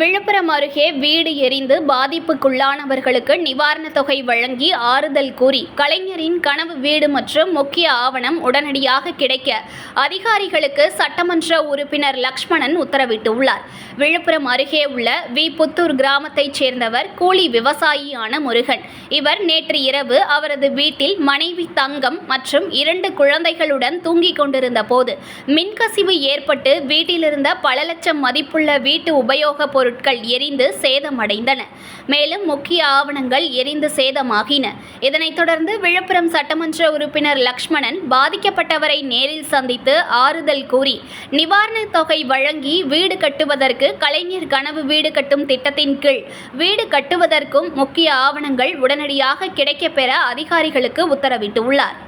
விழுப்புரம் அருகே வீடு எரிந்து பாதிப்புக்குள்ளானவர்களுக்கு நிவாரணத் தொகை வழங்கி ஆறுதல் கூறி கலைஞரின் கனவு வீடு மற்றும் முக்கிய ஆவணம் உடனடியாக கிடைக்க அதிகாரிகளுக்கு சட்டமன்ற உறுப்பினர் லக்ஷ்மணன் உத்தரவிட்டுள்ளார். விழுப்புரம் அருகே உள்ள வி. புத்தூர் கிராமத்தைச் சேர்ந்தவர் கூலி விவசாயியான முருகன். இவர் நேற்று இரவு அவரது வீட்டில் மனைவி தங்கம் மற்றும் இரண்டு குழந்தைகளுடன் தூங்கிக் கொண்டிருந்த போது மின்கசிவு ஏற்பட்டு வீட்டிலிருந்த பல லட்சம் மதிப்புள்ள வீட்டு உபயோகப் பொருட்கள் எரிந்து சேதமடைந்தன. மேலும் முக்கிய ஆவணங்கள் எரிந்து சேதமாகின. இதனைத் தொடர்ந்து விழுப்புரம் சட்டமன்ற உறுப்பினர் லக்ஷ்மணன் பாதிக்கப்பட்டவரை நேரில் சந்தித்து ஆறுதல் கூறி நிவாரணத் தொகை வழங்கி வீடு கட்டுவதற்கு கலைஞர் கனவு வீடு கட்டும் திட்டத்தின் கீழ் வீடு கட்டுவதற்கும் முக்கிய ஆவணங்கள் உடனடியாக கிடைக்கப்பெற அதிகாரிகளுக்கு உத்தரவிட்டுள்ளார்.